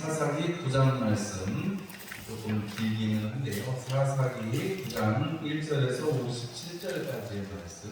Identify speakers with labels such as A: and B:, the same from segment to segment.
A: 사사기 9장 말씀 조금 길기는 한데요. 사사기 9장 1절에서 57절까지의 말씀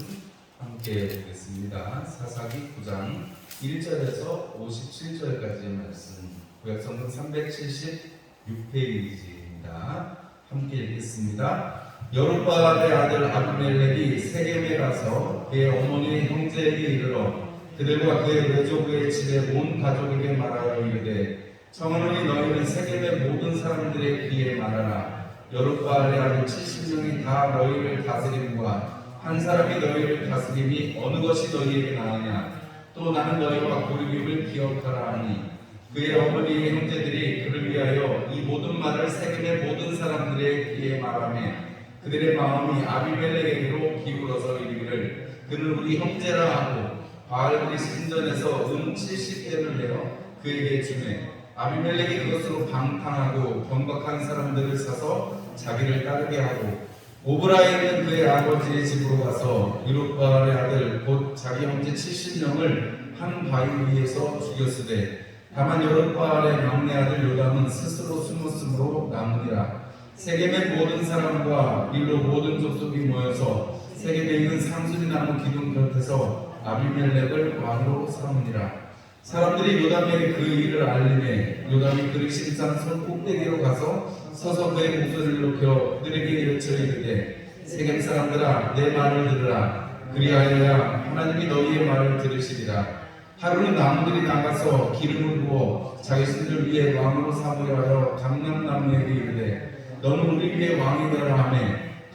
A: 함께 보겠습니다. 사사기 9장 1절에서 57절까지의 말씀 구약성경 376페이지입니다. 함께 읽겠습니다. 여룻바알의 아들 아비멜렉이 세겜에 가서 그의 어머니의 형제에게 이르러 그들과 그의 외조 그의 집에 온 가족에게 말하여 이르되 청하노니 너희는 세겜의 모든 사람들의 귀에 말하라. 여룻바알의 아들 70명이 다 너희를 다스림과 한 사람이 너희를 다스림이 어느 것이 너희에게 나으냐? 또 나는 너희와 고르기를 기억하라 하니. 그의 어머니의 형제들이 그를 위하여 이 모든 말을 세겜의 모든 사람들의 귀에 말하며 그들의 마음이 아비멜렉에게로 기울어서 이르기를 그는 우리 형제라 하고 바알들이 신전에서 은 70대를 내어 그에게 주매 아비멜렉이 그것으로 방탕하고 경박한 사람들을 사서 자기를 따르게 하고 오브라에 있는 그의 아버지의 집으로 가서 이룻바알의 아들 곧 자기 형제 70명을 한 바위 위에서 죽였으되 다만 여룻바알의 막내 아들 요담은 스스로 숨었으므로 남으니라 세겜의 모든 사람과 밀로 모든 족속이 모여서 세겜에 있는 상수리 나무 기둥 곁에서 아비멜렉을 왕으로 삼으니라. 사람들이 요담에게 그 일을 알림해 요담이 그릇 심산 손 꼭대기로 가서 서서 그의 목소리를 높여 그들에게 이르쳐 이르되 세겜 사람들아 내 말을 들으라. 그리하여야 하나님이 너희의 말을 들으시리라. 하루는 나무들이 나가서 기름을 부어 자기신들 위에 왕으로 삼으려 하여 감람나무에게 이르되 너는 우리 위에 왕이 되라 하며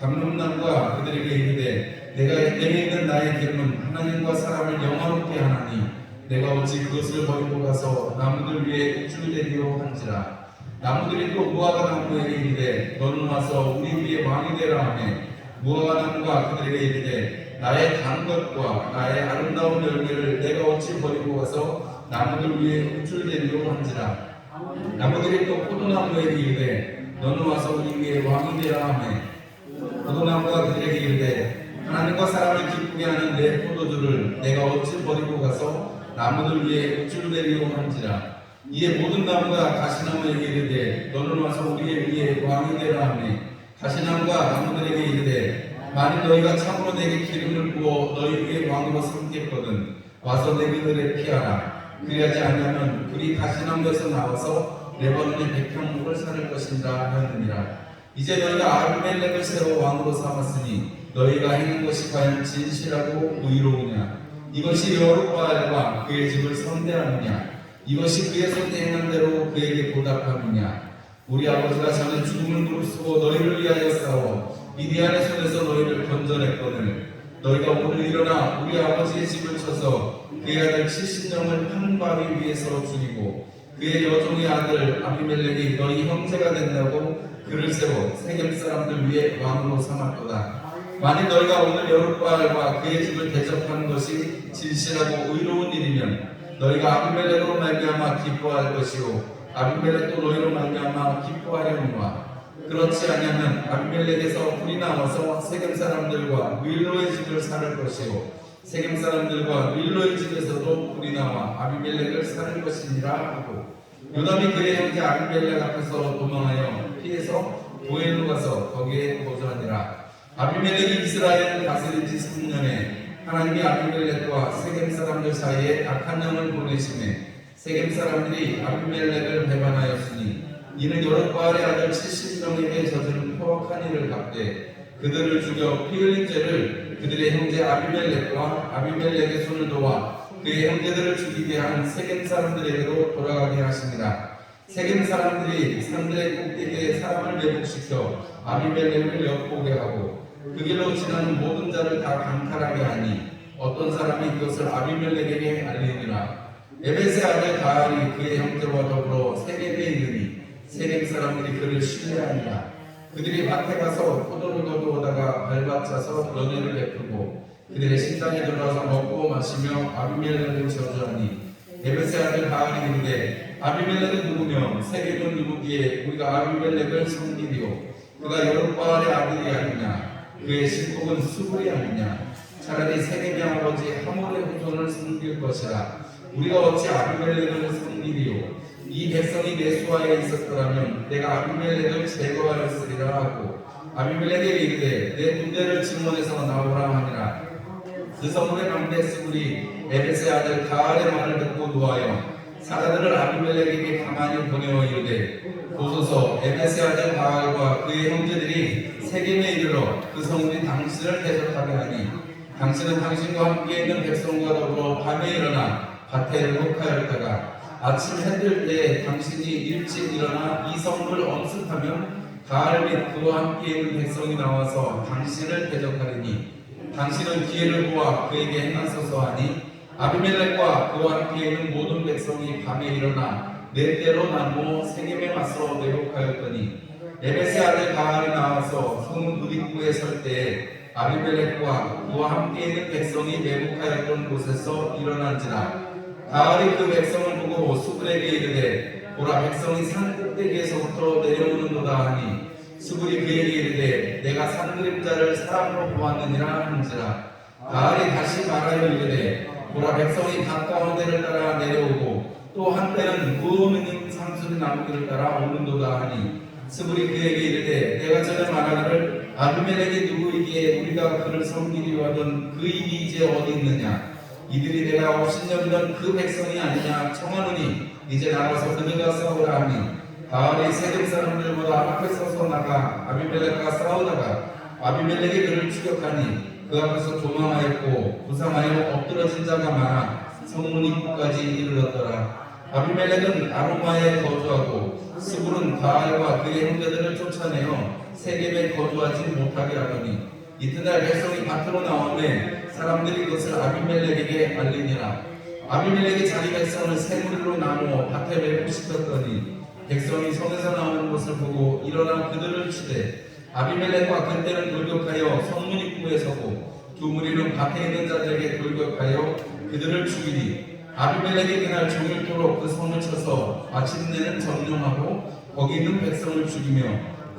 A: 감람나무가 그들에게 이르되 내가 내게 있는 나의 기름은 하나님과 사람을 영화롭게 하나니 내가 어찌 그것을 버리고 가서 나무들 위에 우쭐대리오 한지라. 나무들이 또 무화과 나무에게 이르되 너는 와서 우리 위에 왕이 되라 하며 무화과 나무가 그들에게 이르되 나의 단 것과 나의 아름다운 열매를 내가 어찌 버리고 가서 나무들 위에 우쭐대리오 한지라. 나무들이 또 포도나무에게 이르되 너는 와서 우리 위에 왕이 되라 하며 포도나무가 그들에게 이르되 하나님과 사람을 기쁘게 하는 내 포도주를 내가 어찌 버리고 가서 나무들 위에 우쭐대리오 한지라. 이에 모든 나무가 가시나무에게 이르되 너는 와서 우리의 위에 왕이 되라 하며 가시나무가 나무들에게 이르되 만일 너희가 참으로 내게 기름을 부어 너희 위에 왕으로 삼겠거든 와서 내 그늘에 피하라. 그리하지 않으면 불이 가시나무에서 나와서 레바논의 백향목을 살을 것이라 하느니라. 이제 너희가 아비멜렉을 세워 왕으로 삼았으니 너희가 행한 것이 과연 진실하고 의로우냐 이것이 여호와과 그의 집을 선대하느냐? 이것이 그의 손에 행한 대로 그에게 보답하느냐? 우리 아버지가 전에 죽음을 무릅쓰고 너희를 위하여 싸워 미디안의 손에서 너희를 건져냈거늘. 너희가 오늘 일어나 우리 아버지의 집을 쳐서 그의 아들 70명을 한 바위 위에서 죽이고 그의 여종의 아들 아비멜렉이 너희 형제가 된다고 그를 세워 세겜 사람들 위에 왕으로 삼았도다 만일 너희가 오늘 여룻바알과 그의 집을 대접하는 것이 진실하고 의로운 일이면 너희가 아비멜렉으로 말미암아 기뻐할 것이요. 아비멜렉도 너희로 말미암아 기뻐하려니와 그렇지 아니하면 아비멜렉에서 불이 나와서 세겜 사람들과 밀로의 집을 살을 것이요. 세겜 사람들과 밀로의 집에서도 불이 나와 아비멜렉을 살을 것이니라 하고 요담이 그의 형제 아비멜렉 앞에서 도망하여 피해서 보엘로 가서 거기에 거주하니라 아비멜렉이 이스라엘을 다스린 지 3년에 하나님이 아비멜렉과 세겜 사람들 사이에 악한 영을 보내심에 세겜 사람들이 아비멜렉을 배반하였으니 이는 여룻바알의 아들 70명에게 저지른 포악한 일을 갚되 그들을 죽여 피 흘린 죄를 그들의 형제 아비멜렉과 아비멜렉의 손을 도와 그의 형제들을 죽이게 한 세겜 사람들에게로 돌아가게 하십니다. 세겜 사람들이 산들의 꼭대기에 사람을 매복시켜 아비멜렉을 엿보게 하고 그 길로 지나는 모든 자를 다 강탈하게 하니 어떤 사람이 그것을 아비멜렉에게 알리니라. 에베스의 아들 가알이 그의 형제와 더불어 세겜에 이르니 세겜 사람들이 그를 신뢰하니라 그들이 밭에 가서 포도를 거두어다가 발받쳐서 연회를 베풀고 그들의 식당에 들어가서 먹고 마시며 아비멜렉을 저주하니 에베스의 아들 가알이 이르되 아비멜렉은 누구며 세겜은 누구기에 우리가 아비멜렉을 섬기리오 그가 여룻바알의 아들이 아니냐 그의 신복은 수불이 아니냐? 차라리 세겜의 아버지 하몰의 후손을 섬길 것이라. 우리가 어찌 아비멜렉을 섬기리오 이 백성이 내 수하에 있었더라면 내가 아비멜렉을 제거하였으리라 하고 아비멜렉에게 이르되 내 군대를 증원해서 나오라 하니라. 그 성문의 방대 스불이 에베스의 아들 가알의 말을 듣고 노하여 사자들을 아비멜렉에게 가만히 보내어 이르되 보소서 에베스의 아들 가알과 그의 형제들이 세겜에 이르러 그 성문이 당신을 대적하게 하니 당신은 당신과 함께 있는 백성과 더불어 밤에 일어나 밭에 회복하였다가 아침 해뜰 때에 당신이 일찍 일어나 이 성문을 엄습하면 가알 및 그와 함께 있는 백성이 나와서 당신을 대적하리니 당신은 기회를 보아 그에게 행하소서 하니 아비멜렉과 그와 함께 있는 모든 백성이 밤에 일어나 네 때로 나누어 세겜에 맞서 내복하였더니 에베스의 아들 가알이 나와서 성문 누립구에 설 때에 아비멜렉과 그와 함께 있는 백성이 내복하였던 곳에서 일어난지라. 가알이 그 백성을 보고 수군에게 이르되 보라 백성이 산 꼭대기에서부터 내려오는도다 하니 수군이 그에게 이르되 내가 산 그림자를 사람으로 보았느니라 하는지라. 가알이 다시 말하여 이르되 보라 백성이 가까운 데를 따라 내려오고 또 한때는 무어는 상수리 나무길을 따라 오는도다 하니 스불이 그에게 이르되 내가 전에 말하기를 아비멜렉이 누구이기에 우리가 그를 섬기려 하던 그 입이 이제 어디 있느냐? 이들이 내가 업신여기던 그 백성이 아니냐? 청하노니 이제 나가서 그들과 싸우라 하니 가을이 세겜 사람들보다 앞에 서서 나가 아비멜렉과 싸우다가 아비멜렉이 그를 추격하니 그 앞에서 도망하였고 부상하여 엎드러진 자가 많아 성문 입구까지 이르렀더라 아비멜렉은 아로마에 거주하고 스불은 가알과 그의 형제들을 쫓아내어 세겜에 거주하지 못하게 하더니 이튿날 백성이 밭으로 나오매 사람들이 그것을 아비멜렉에게 알리니라. 아비멜렉이 자기 백성을 세 무리로 나누어 밭에 매복시켰더니 백성이 성에서 나오는 것을 보고 일어나 그들을 치되 아비멜렉과 그때는 돌격하여 성문 입구에 서고 두 무리는 밭에 있는 자들에게 돌격하여 그들을 죽이니 아비멜렉이 그날 종일토록 그 성을 쳐서 마침내는 점령하고 거기 있는 백성을 죽이며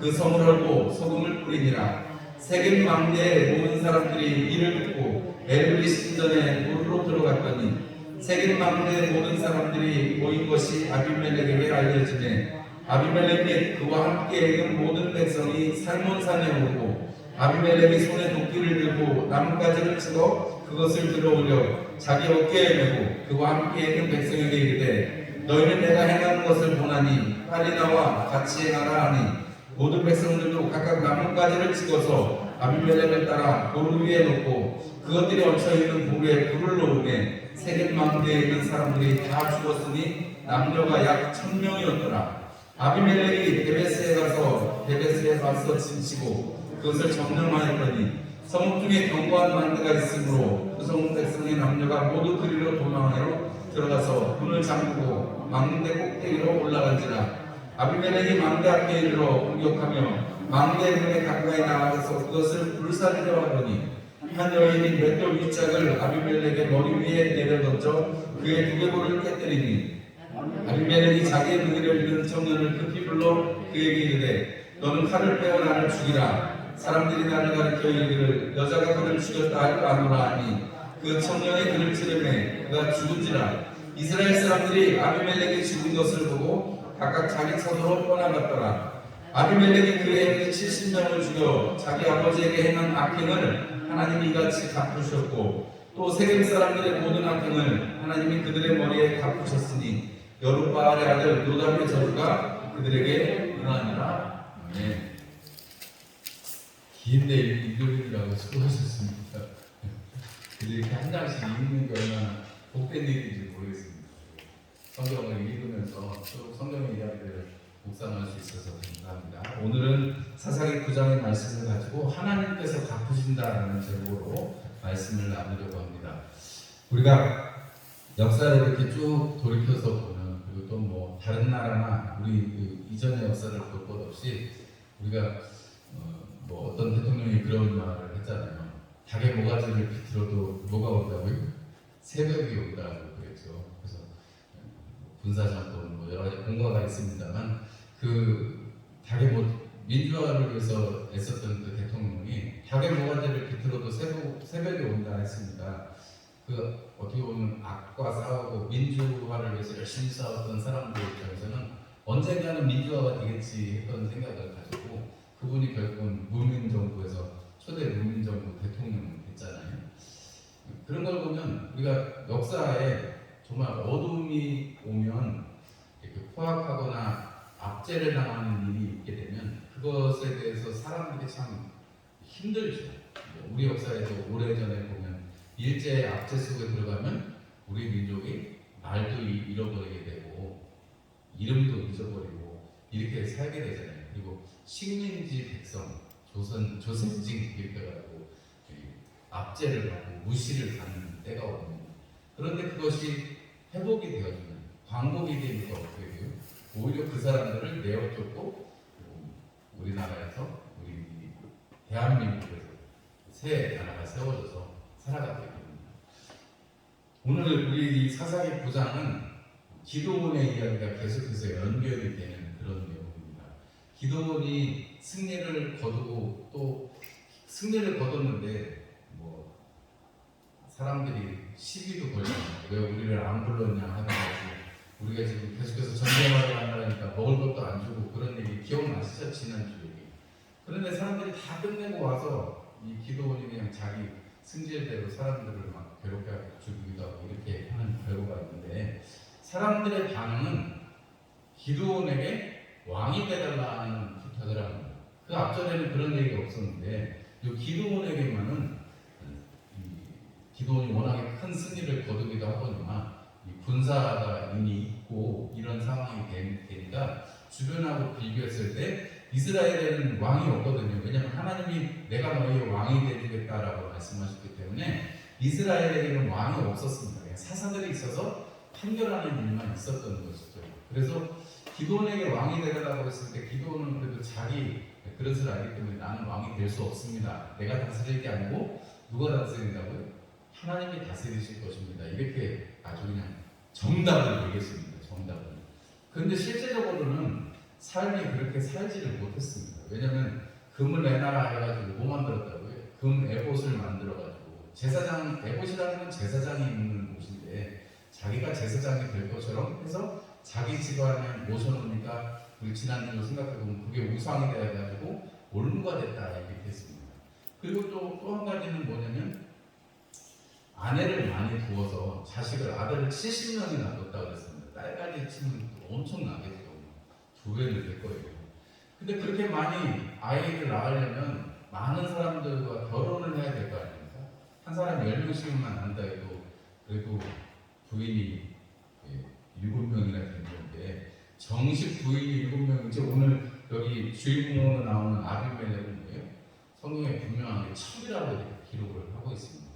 A: 그 성을 헐고 소금을 뿌리니라. 세겜 망대의 모든 사람들이 이를 듣고 엘블리 신전에 물로 들어갔더니 세겜 망대의 모든 사람들이 모인 것이 아비멜렉에게 알려지매 아비멜렉 및 그와 함께 있는 모든 백성이 살몬산에 오르고 아비멜렉이 손에 도끼를 들고 나뭇가지를 치고 그것을 들어올려 자기 어깨에 메고 그와 함께 있는 백성에게 이르되 너희는 내가 행하는 것을 보나니 빨리 나와 같이 행하라 하니 모든 백성들도 각각 나뭇가지를 찍어서 아비멜렉을 따라 돌 위에 놓고 그것들이 얹혀 있는 돌에 불을 놓으매 세겜 망대에 있는 사람들이 다 죽었으니 남녀가 약 천명이었더라. 아비멜렉이 데베스에 가서 데베스에 가서 진치고 그것을 점령하였더니 성읍 중에 견고한 만대가 있으므로 그 성읍 백성의 남녀가 모두 그리로 도망하여 들어가서 문을 잠그고 망대 꼭대기로 올라간지라. 아비멜렉이 망대 앞에 이르러 공격하며 망대 문에 가까이 나가서 그것을 불사르려 하더니 한 여인이 맷돌 윗짝을 아비멜렉의 머리 위에 내려던져 그의 두개골을 깨뜨리니 아비멜렉이 자기의 무기를 잃은 청년을 급히 불러 그에게 이르되 너는 칼을 빼어 나를 죽이라 사람들이 나를 가리켜 이르기를 여자가 그를 죽였다 할까 하노라 하니 그 청년이 그를 찌르매 그가 죽은지라 이스라엘 사람들이 아비멜렉이 죽은 것을 보고 각각 자기 손으로 떠나갔더라. 아비멜렉이 형제 70명을 죽여 자기 아버지에게 행한 악행을 하나님이 이같이 갚으셨고 또 세겜 사람들의 모든 악행을 하나님이 그들의 머리에 갚으셨으니 여룻바알의 아들 노담의 저주가 그들에게 응하니라. 아
B: 내일 일요일이라고 수고하셨습니다. 근데 이렇게 한 장씩 읽는 게 얼마나 복된 일인지 모르겠습니다. 성경을 읽으면서 또 성경의 이야기들을 묵상할 수 있어서 감사합니다.
A: 오늘은 사사기 9장의 말씀을 가지고 하나님께서 갚으신다라는 제목으로 말씀을 나누려고 합니다. 우리가 역사를 이렇게 쭉 돌이켜서 보면 그리고 또 뭐 다른 나라나 우리 그 이전의 역사를 볼 것 없이 우리가 어, 뭐 어떤 대통령이 그런 말을 했잖아요. 닭의 모가지를 비틀어도 뭐가 온다고요? 새벽이 온다고 그랬죠. 그래서 군사정권 뭐 여러 가지 공과가 있습니다만 그 닭의 뭐 민주화를 위해서 애썼던 그 대통령이 닭의 모가지를 비틀어도 새벽, 새벽이 온다 했습니다.
B: 그 어떻게 보면 악과 싸우고 민주화를 위해서 열심히 싸웠던 사람들 입장에서는 언젠가는 민주화가 되겠지 했던 생각을 가지고 그분이 결국은 무민정부에서 초대 무민정부 대통령 됐잖아요. 그런 걸 보면 우리가 역사에 정말 어둠이 오면 이렇게 포악하거나 압제를 당하는 일이 있게 되면 그것에 대해서 사람들이 참 힘들죠. 우리 역사에서 오래전에 보면 일제 압제 속에 들어가면 우리 민족이 말도 이- 잃어버리게 되고 이름도 잊어버리고 이렇게 살게 되잖아요. 식민지 백성, 조선 해가지고 이 압제를 받고 무시를 받는 때가 오는 그런데 그것이 회복이 되어지면 광복이 되니까 어떻게 돼요? 오히려 그 사람들을 내어쫓고 우리나라에서 우리 대한민국에서 새 나라가 세워져서 살아가게 됩니다. 오늘 우리 이 사사기 부장은 기도원의 이야기가 계속해서 연결이 되는 그런. 기도원이 승리를 거두고 또 승리를 거뒀는데 뭐 사람들이 시비도 걸잖아요. 왜 우리를 안 불렀냐 하는 거지. 우리가 지금 계속해서 전쟁하러 간다니까 먹을 것도 안 주고 그런 얘기 기억나시죠? 지난주 얘기. 그런데 사람들이 다 끝내고 와서 이 기도원이 그냥 자기 승질대로 사람들을 막 괴롭게 하고 죽이기도 하고 이렇게 하는 결과가 있는데 사람들의 반응은 기도원에게 왕이 되달라는 부탁을 합니다. 그 앞전에는 그런 얘기가 없었는데 이 기도원에게만은 이 기도원이 워낙에 큰 승리를 거두기도 하거니와 이 군사가 이미 있고 이런 상황이 되- 되니까 주변하고 비교했을 때 이스라엘에는 왕이 없거든요. 왜냐하면 하나님이 내가 너희의 왕이 되주겠다라고 말씀하셨기 때문에 이스라엘에게는 왕이 없었습니다. 사사들이 있어서 판결하는 일만 있었던 것이죠. 그래서 기도원에게 왕이 되달라고 했을 때 기도원은 그래도 자기 그릇을 알기 때문에 나는 왕이 될 수 없습니다. 내가 다스릴 게 아니고 누가 다스린다고요? 하나님이 다스리실 것입니다. 이렇게 아주 그냥 정답을 얘기했습니다. 정답을. 그런데 실제적으로는 삶이 그렇게 살지를 못했습니다. 왜냐하면 금을 내놔라 해가지고 뭐 만들었다고요? 금 에봇을 만들어가지고 제사장 에봇이라는 건 제사장이 있는 곳인데 자기가 제사장이 될 것처럼 해서 자기 집안에 모셔놓으니까 우리 지난주 생각해보면 그게 우상이 돼가지고 올무가 됐다 이렇게 했습니다. 그리고 또 또 한 가지는 뭐냐면 아내를 많이 두어서 자식을 아들을 70명이나 뒀다 그랬습니다. 딸까지 치면 또 엄청 나겠죠. 두 배는 될 거예요. 근데 그렇게 많이 아이를 낳으려면 많은 사람들과 결혼을 해야 될 거 아닙니까? 한 사람이 10명씩만 한다 해도 그래도 부인이 예, 7명이나 되는 건데 정식 부인이 7명이죠. 오늘 여기 주인공으로 나오는 아비멜렉은 뭐예요? 성경에 분명하게 첩이라고 기록을 하고 있습니다.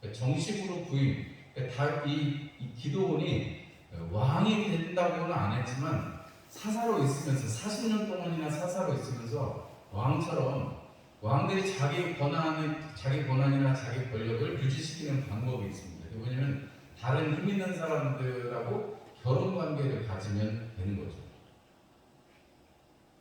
B: 그러니까 정식으로 부인, 그러니까 다 이, 이 기도원이 왕이 된다고는 안 했지만 사사로 있으면서 40년 동안이나 사사로 있으면서 왕처럼 왕들이 자기 권한을 자기 권한이나 자기 권력을 유지시키는 방법이 있습니다. 뭐냐면 다른 힘 있는 사람들하고 결혼 관계를 가지면 되는 거죠.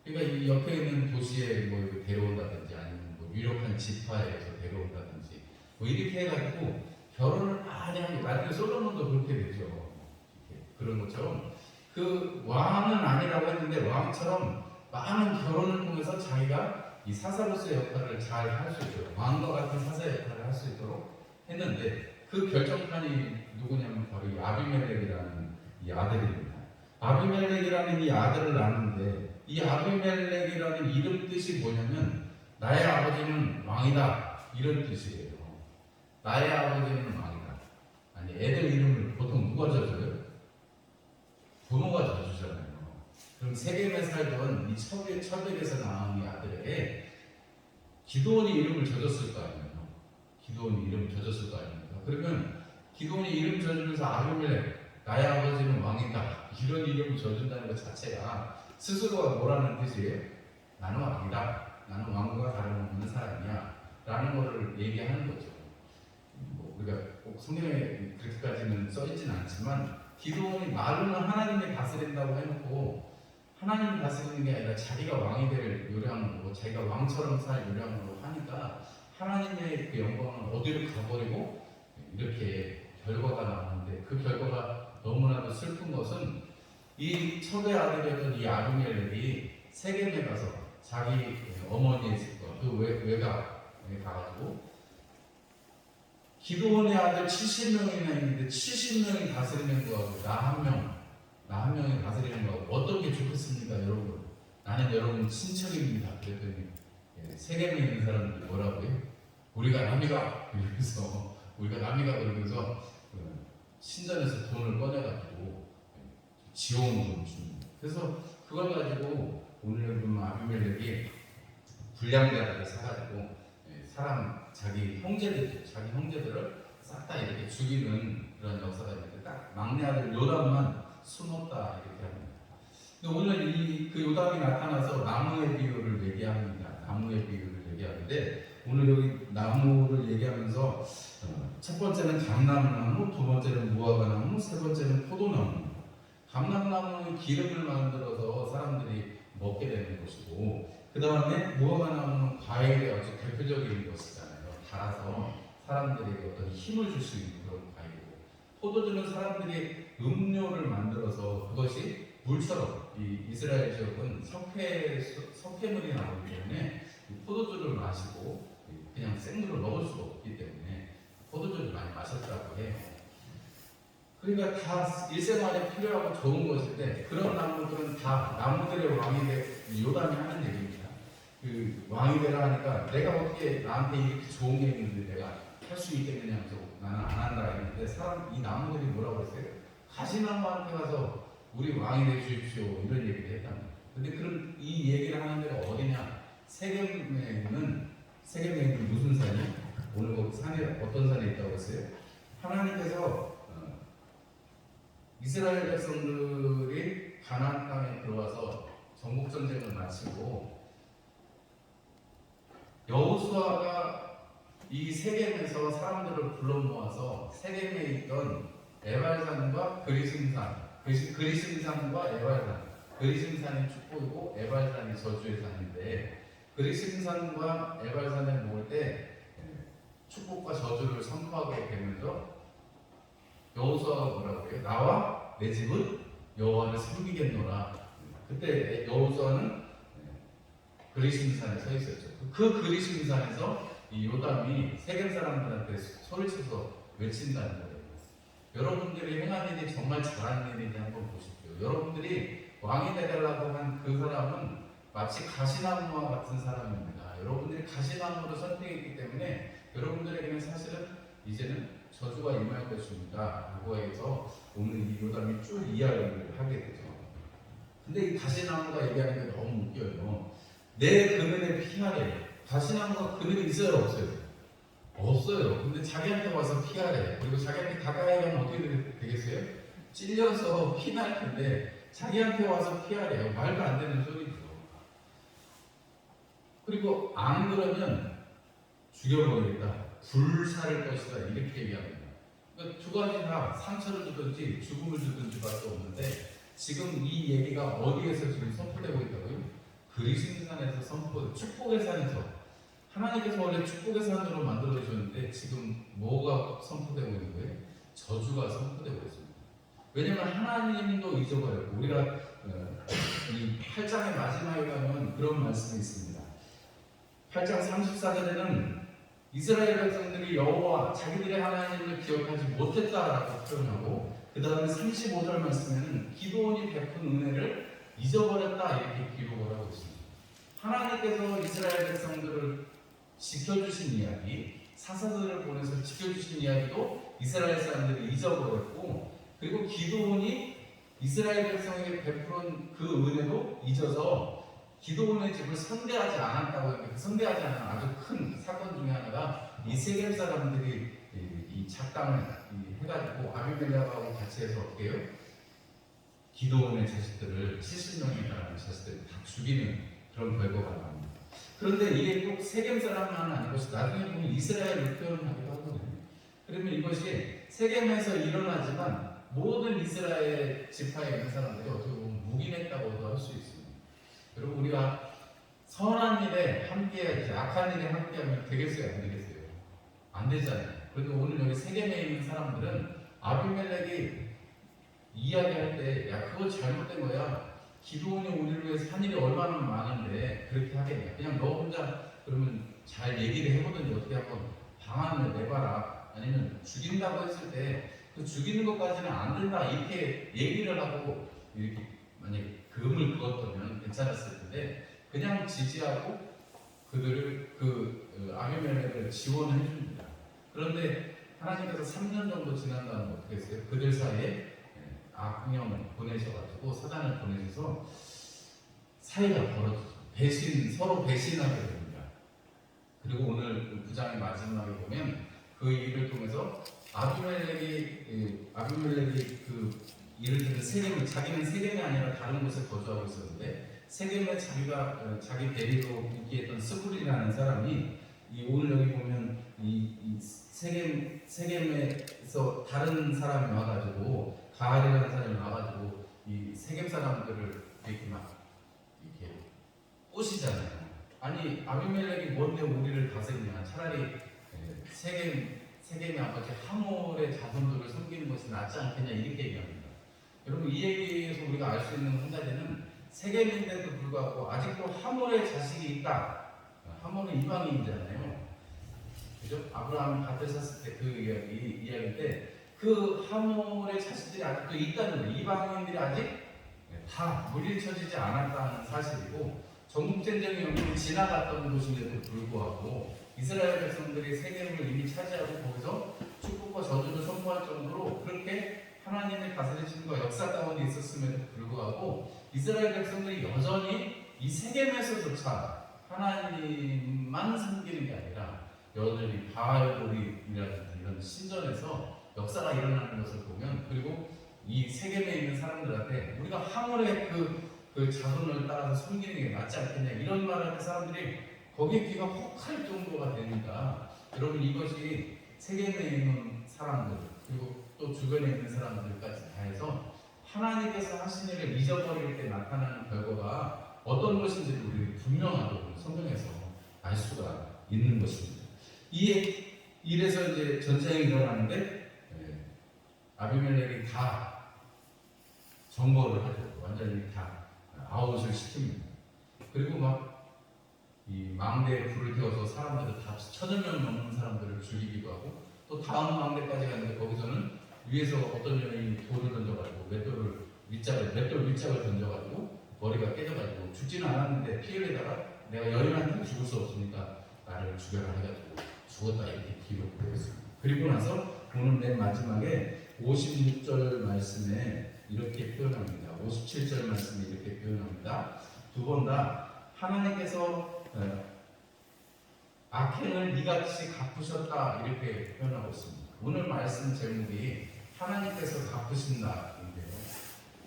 B: 그러니까 이 옆에 있는 도시에 뭐 데려온다든지 아니면 뭐 유력한 지파에서 데려온다든지 뭐 이렇게 해가지고 결혼을 많이 하고 나중에 솔로몬도 그렇게 되죠. 이렇게 그런 것처럼 그 왕은 아니라고 했는데 왕처럼 많은 결혼을 통해서 자기가 이 사사로서의 역할을 잘 할 수 있도록 왕과 같은 사사 역할을 할 수 있도록 했는데 그 결정판이 누구냐면 바로 이 아비멜렉이라는 이 아들입니다. 아비멜렉이라는 이 아들을 낳는데 이 아비멜렉이라는 이름 뜻이 뭐냐면 나의 아버지는 왕이다 이런 뜻이에요. 나의 아버지는 왕이다. 아니 애들 이름을 보통 누가 져줘요? 부모가 져주잖아요. 그럼 세겜에 살던 이 첩의, 첩에게서 낳은 이 아들에게 기도원이 이름을 져줬을 거 아니에요. 기도원이 이름을 져줬을 거 아닙니까? 그러면 기도원이 이름 져주면서 아비멜렉 나의 아버지는 왕이다. 이런 이름을 져준다는 것 자체가 스스로가 뭐라는 뜻이에요? 나는 왕이다. 나는 왕과 다름없는 사람이야. 라는 것을 얘기하는 거죠. 뭐 우리가 꼭 성경에 그렇게까지는 써있지는 않지만 기도원이 말로는 하나님이 다스린다고 해놓고 하나님이 다스리는 게 아니라 자기가 왕이 될 요량으로 자기가 왕처럼 살 요량으로 하니까 하나님의 그 영광은 어디로 가버리고 이렇게 결과가 나오는데 그 너무나도 슬픈 것은 이 첩의 아들이었던 이 아비멜렉이 세겜에 가서 자기 어머니의 그 외, 외곽에 가가지고 기도원의 아들 70명이나 있는데 70명이 다스리는 거하고 나 한 명, 나 한 명이 다스리는 거하고 어떤 게 좋겠습니까, 여러분? 나는 여러분 친척입니다. 그랬더니 예, 세겜에 있는 사람들이 뭐라고요? 우리가 남이가 그러면서 우리가 남이가 그러면서 그 신전에서 돈을 꺼내가지고 예, 줍니다. 그래서 그걸 가지고 오늘 보면 아비멜렉이 불량자들을 사가지고 예, 사람 자기 형제들 자기 형제들을 싹 다 이렇게 죽이는 그런 역사가 있는데 딱 막내 아들 요담만 숨었다 이렇게 합니다. 근데 오늘 이 그 요담이 나타나서 나무의 비유를 얘기합니다. 나무의 비유를 얘기하는데 오늘 여기 나무를 얘기하면서 어, 첫 번째는 감람나무, 두 번째는 무화과나무, 세 번째는 포도나무. 감람나무는 기름을 만들어서 사람들이 먹게 되는 것이고 그 다음에 무화과나무는 과일의 아주 대표적인 것이잖아요. 달아서 사람들에게 어떤 힘을 줄 수 있는 그런 과일이고 포도주는 사람들이 음료를 만들어서 그것이 물처럼 이 이스라엘 지역은 석회 석회물이 나오기 때문에 이 포도주를 마시고 그냥 생물을 먹을 수가 없기 때문에 포도주를 많이 마셨다고 해요. 그러니까 다 일생활에 필요하고 좋은 것인데 그런 나무들은 다 나무들의 왕이 돼 요담이 하는 얘기입니다. 그 왕이 되라 하니까 내가 어떻게 나한테 이렇게 좋은 게 있는데 내가 할 수 있겠느냐 하면서 나는 안 한다 했는데 사람 이 나무들이 뭐라고 했어요? 가시나무한테 가서 우리 왕이 돼 주십시오 이런 얘기를 말이에요. 근데 그런 이 얘기를 하는 데가 어디냐? 세겜에는 세겜에 있는 무슨 산이? 오늘 거기 산에 어떤 산에 있다고 했어요? 하나님께서 어, 이스라엘 백성들이 가나안 땅에 들어와서 전국 전쟁을 마치고 여호수아가 이 세겜에서 사람들을 불러 모아서 세겜에 있던 에발산과 그리심산, 그리심- 그리심산과 에발산, 그리심산이 축복이고 에발산이 저주의 산인데 그리심산과 에발산을 모을 때 예, 축복과 저주를 선포하게 되면서 여호수아가 뭐라고 해요? 나와 내 집은 여호와를 섬기겠노라. 그때 여호수아는 그리심산에 서 있었죠. 그 그리심산에서 이 요담이 세겜 사람들한테 소리쳐서 외친다는 거예요. 여러분들이 행한 일이 정말 잘한 일이냐 한번 보십시오. 여러분들이 왕이 되달라고 한 그 사람은 마치 가시나무와 같은 사람입니다. 여러분들이 가시나무를 선택했기 때문에 여러분들에게는 사실은 이제는 저주가 임할 것입니다. 해서 오늘 이 요담이 쭉 이야기를 하게 되죠. 근데 이 가시나무가 얘기하는 게 너무 웃겨요. 내 그늘에 피하래. 가시나무가 그늘이 있어요, 없어요? 없어요. 근데 자기한테 와서 피하래. 그리고 자기한테 가까이 가면 어떻게 되- 되겠어요? 찔려서 피날 텐데 자기한테 와서 피하래요. 말도 안 되는 소리죠. 그리고 안 그러면 죽여버리겠다. 불살을 것이다. 이렇게 얘기합니다. 그러니까 두 가지 다 상처를 주든지 죽음을 주든지밖에 없는데 지금 이 얘기가 어디에서 지금 선포되고 있다고요? 그리스인 산에서 선포, 축복의 산에서 하나님께서 원래 축복의 산으로 만들어 주셨는데 지금 뭐가 선포되고 있는 거예요? 저주가 선포되고 있습니다. 왜냐하면 하나님도 잊어버렸고 우리가 어, 이 8장의 마지막에 가면 그런 말씀이 있습니다. 8장 34절에는 이스라엘 백성들이 여호와 자기들의 하나님을 기억하지 못했다라고 표현하고 그 다음에 35절 말씀에는 기도원이 베푼 은혜를 잊어버렸다 이렇게 기록을 하고 있습니다. 하나님께서 이스라엘 백성들을 지켜주신 이야기, 사사들을 보내서 지켜주신 이야기도 이스라엘 사람들이 잊어버렸고 그리고 기도원이 이스라엘 백성에게 베푼 그 은혜도 잊어서 기도원의 집을 선대하지 않았다고 했는데 그 선대하지 않은 아주 큰 사건 중에 하나가 이 세겜 사람들이 이, 이 작당을 이 해가지고 아비멜렉하고 같이 해서 어떻게 해요? 기도원의 자식들을 70명이 달하는 자식들을 다 죽이는 그런 결과가 나옵니다. 그런데 이게 꼭 세겜 사람만은 아니고 나중에 보면 이스라엘을 표현하기도 하거든요. 그러면 이것이 세겜에서 일어나지만 모든 이스라엘 지파에 있는 사람들이 어떻게 보면 묵인했다고도 할 수 있습니다. 여러분 우리가 선한 일에 함께해야지 악한 일에 함께하면 되겠어요 안 되겠어요? 안 되잖아요. 그래도 오늘 여기 세겜에 있는 사람들은 아비멜렉이 이야기할 때, 야, 그거 잘못된 거야. 기도원이 우리를 위해서 한 일이 얼마나 많은데 그렇게 하겠냐. 그냥 너 혼자 그러면 잘 얘기를 해보든지 어떻게 한번 방안을 내봐라. 아니면 죽인다고 했을 때 그 죽이는 것까지는 안 된다. 이렇게 얘기를 하고 이렇게 만약에 금을 그었다면 괜찮았을 텐데 그냥 지지하고 그들을 그 어, 아비멜렉을 지원해 줍니다. 그런데 하나님께서 3년 정도 지난 다음에 어떻게 했어요? 그들 사이에 예, 악령을 보내셔가지고 사단을 보내셔서 사이가 벌어지죠. 배신 서로 배신하게 됩니다. 그리고 오늘 그 구장의 마지막에 보면 그 일을 통해서 아비멜렉이 예, 아비멜렉이 그 예를 들면 세겜을 자기는 세겜이 아니라 다른 곳에 거주하고 있었는데 세겜에 자기가 어, 자기 대리로 있기했던 스불이라는 사람이 이 오늘 여기 보면 이, 이 세겜 세겜에서 다른 사람이 와가지고 가알이라는 사람이 와가지고 이 세겜 사람들을 이렇게 막 이렇게 꼬시잖아요. 아니 아비멜렉이 뭔데 우리를 다스리냐? 차라리 예, 세겜 세겜의 아버지 하몰의 자손들을 섬기는 것이 낫지 않겠냐 이렇게 얘기합니다. 여러분 이 얘기에서 우리가 알 수 있는 한 가지는 세겜인데도 불구하고 아직도 하몰의 자식이 있다. 하몰은 이방인이잖아요. 그죠? 아브라함이 밭을 샀을 때 그 이야기 이야기인데 그 하몰의 자식들이 아직도 있다는 거예요. 이방인들이 아직 다 물리쳐지지 않았다는 사실이고 전국전쟁이 여기 지나갔던 곳인데도 불구하고 이스라엘 백성들이 세계를 이미 차지하고 거기서 축복과 저주를 선포할 정도로 그렇게 하나님의 다스리심과 역사 가운데 있었음에도 불구하고 이스라엘 백성들이 여전히 이 세겜에서조차 하나님만 섬기는 게 아니라 여전히 바알골이라든지 이런 신전에서 역사가 일어나는 것을 보면 그리고 이 세겜에 있는 사람들한테 우리가 하물의 그, 그 자손을 따라서 섬기는 게 낫지 않겠냐 이런 말을 하는 사람들이 거기에 귀가 혹할 정도가 되니까 여러분 이것이 세겜에 있는 사람들 그리고 또 주변에 있는 사람들까지 다 해서 하나님께서 하신 일을 잊어버릴 때 나타나는 결과가 어떤 것인지를 우리 분명하게 성경에서 알 수가 있는 것입니다. 이 일에서 이제 전쟁이 일어나는데 예, 아비멜렉이 다 정벌을 하죠. 완전히 다 아웃을 시킵니다. 그리고 막 이 망대에 불을 태워서 사람들을 다 천여 명 넘는 사람들을 죽이기도 하고 또 다음 망대까지 가는데 거기서는 위에서 어떤 여인이 돌을 던져가지고 맷돌을 윗짝을 맷돌 윗짝을 던져가지고 머리가 깨져가지고 죽지는 않았는데 피 흘리다가 내가 여인한테 죽을 수 없으니까 나를 죽여라 해가지고 죽었다 이렇게 기록되어 있습니다. 그리고 나서 오늘 맨 마지막에 56절 말씀에 이렇게 표현합니다. 57절 말씀에 이렇게 표현합니다. 두 번 다 하나님께서 어, 악행을 이같이 갚으셨다 이렇게 표현하고 있습니다. 오늘 말씀 제목이 하나님께서 갚으신다인데요.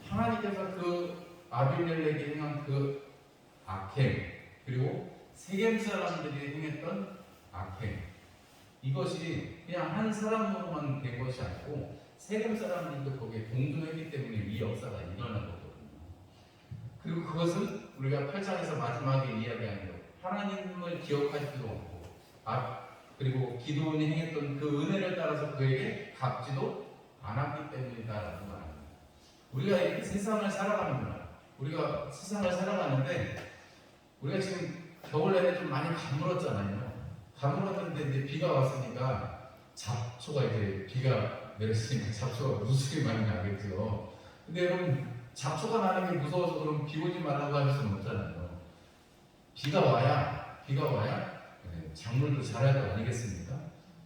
B: 하나님께서 그 아비멜렉이 행한 그 악행 그리고 세겜 사람들이 행했던 악행 이것이 그냥 한 사람으로만 된 것이 아니고 세겜 사람들도 거기에 동조했기 때문에 이 역사가 일어난 거거든요. 그리고 그것은 우리가 8장에서 마지막에 이야기하는 것 하나님을 기억하지도 않고 아 그리고 기도원이 행했던 그 은혜를 따라서 그에게 갚지도 않았기 때문이다라고 말합니다. 우리가 이렇게 세상을 살아가는구나. 우리가 세상을 살아가는데 우리가 지금 겨울 내내 좀 많이 가물었잖아요. 가물었는데 이제 비가 왔으니까 잡초가 이제 비가 내렸으니까 잡초가 무수히 많이 나겠죠. 근데 여러분 잡초가 나는 게 무서워서 그럼 비 오지 말라고 할 수는 없잖아요. 비가 와야 비가 와야 네, 작물도 자랄 거 아니겠습니까?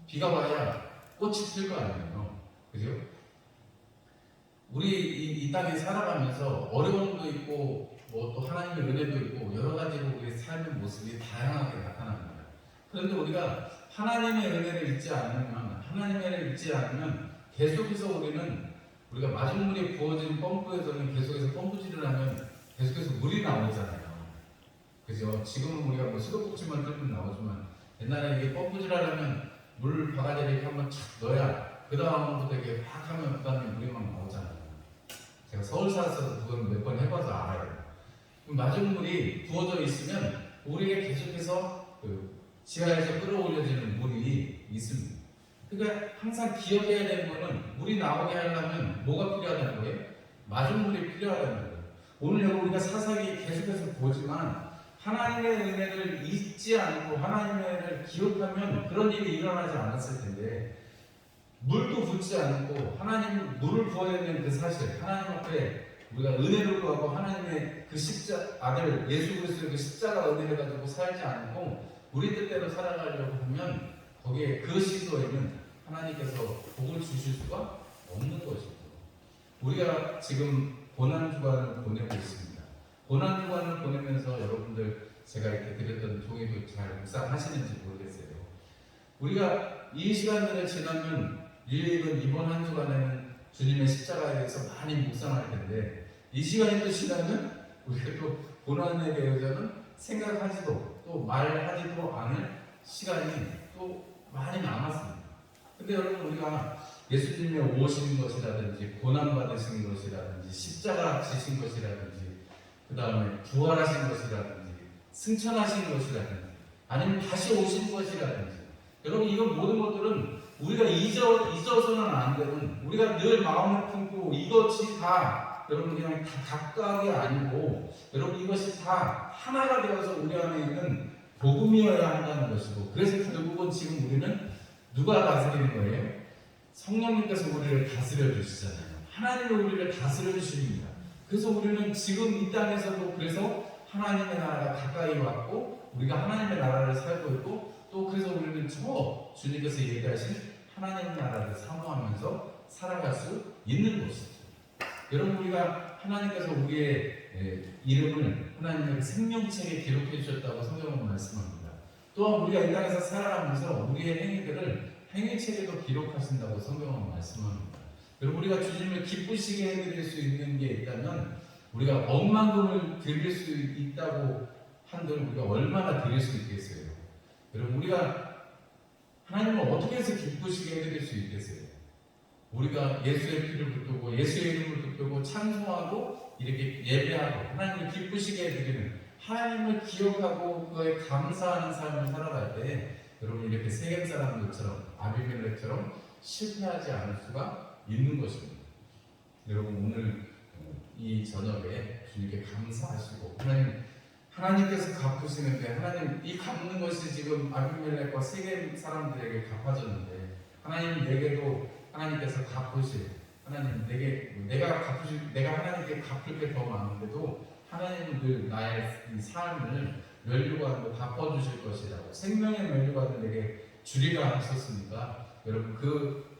B: 비가 와야 꽃이 필 거 아니에요. 그죠? 우리 이, 이 땅에 살아가면서 어려움도 있고 뭐 또 하나님의 은혜도 있고 여러 가지로 우리 삶의 모습이 다양하게 나타납니다. 그런데 우리가 하나님의 은혜를 잊지 않으면 하나님의 은혜를 잊지 않으면 계속해서 우리는 우리가 마중물이 부어진 펌프에서는 계속해서 펌프질을 하면 계속해서 물이 나오잖아요. 그죠? 지금은 우리가 뭐 수도꼭지만 들면 나오지만 옛날에 이게 펌프질 하려면 물 바가지를 이렇게 한번 착 넣어야 그 다음부터 이렇게 팍 하면 그 다음에 물이 막 나오잖아요. 제가 서울 살았어서 그건 몇 번 해봐서 알아요. 그럼 마중 물이 부어져 있으면 우리에게 계속해서 그 지하에서 끌어올려지는 물이 있습니다. 그러니까 항상 기억해야 되는 거는 물이 나오게 하려면 뭐가 필요하다는 거예요? 마중물이 필요하다는 거예요. 오늘 우리가 사사기 계속해서 보지만 하나님의 은혜를 잊지 않고 하나님의 은혜를 기억하면 그런 일이 일어나지 않았을 텐데 물도 붓지 않고 하나님 물을 부어야 되는 그 사실 하나님 앞에 우리가 은혜를 구하고 하나님의 그 십자 아들 예수 그리스도의 그 십자가 은혜를 가지고 살지 않고 우리 뜻대로 살아가려고 하면 거기에 그 시도에는 하나님께서 복을 주실 수가 없는 것이죠. 우리가 지금 고난 주간을 보내고 있습니다. 고난 주간을 보내면서 여러분들 제가 이렇게 드렸던 종이도 잘 묵상하시는지 모르겠어요. 우리가 이 시간들을 지나면 일일은 이번 한 주간에는 주님의 십자가에 대해서 많이 묵상할 텐데 이 시간이 또 지나면 우리가 또 고난에 대해서는 생각하지도 또 말하지도 않을 시간이 또 많이 남았습니다. 근데 여러분 우리가 예수님의 오신 것이라든지 고난 받으신 것이라든지 십자가 지신 것이라든지 그 다음에 부활하신 것이라든지 승천하신 것이라든지 아니면 다시 오신 것이라든지 여러분 이런 모든 것들은 우리가 잊어, 잊어서는 안 되는 우리가 늘 마음을 품고 이것이 다 여러분 그냥 다 각각이 아니고 여러분 이것이 다 하나가 되어서 우리 안에 있는 복음이어야 한다는 것이고 그래서 결국은 지금 우리는 누가 다스리는 거예요? 성령님께서 우리를 다스려 주시잖아요. 하나님이 우리를 다스려 주십니다. 그래서 우리는 지금 이 땅에서도 그래서 하나님의 나라가 가까이 왔고 우리가 하나님의 나라를 살고 있고 또 그래서 우리는 저 주님께서 얘기하신 하나님의 나라를 사모하면서 살아갈 수 있는 것이죠. 여러분 우리가 하나님께서 우리의 에, 이름을 하나님의 생명책에 기록해 주셨다고 성경은 말씀합니다. 또한 우리가 이 땅에서 살아가면서 우리의 행위들을 행위책에도 기록하신다고 성경은 말씀합니다. 여러분 우리가 주님을 기쁘시게 해드릴 수 있는 게 있다면 우리가 억만금을 드릴 수 있다고 한들 우리가 얼마나 드릴 수 있겠어요? 여러분 우리가 하나님을 어떻게 해서 기쁘시게 해드릴 수 있겠어요? 우리가 예수의 피를 붙들고 예수의 이름을 붙들고 찬송하고 이렇게 예배하고 하나님을 기쁘시게 해드리는 하나님을 기억하고 그에 감사하는 삶을 살아갈 때 여러분 이렇게 세겜 사람들처럼 아비멜렉처럼 실패하지 않을 수가 있는 것입니다. 여러분 오늘 어, 이 저녁에 주님께 감사하시고 하나님 하나님께서 갚으시는데 하나님 이 갚는 것이 지금 아비멜렉과 세겜 사람들에게 갚아졌는데 하나님 내게도 하나님께서 갚으실 하나님 내게 내가 갚으실 내가 하나님께 갚을 게 더 많은데도 하나님은 늘 나의 이 삶을 면류관으로 갚아주실 것이라고 생명의 면류관을 내게 주리라 하셨으니까 여러분 그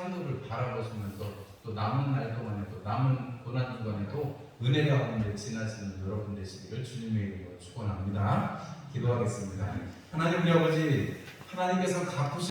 B: 산후를 바라보시면서 또 남은 날 동안에 또 남은 고난 주간에도 은혜 가운데 지나시는 여러분 되시기를 주님의 이름으로 축원합니다. 기도하겠습니다. 하나님 우리 아버지 하나님께서 갚으신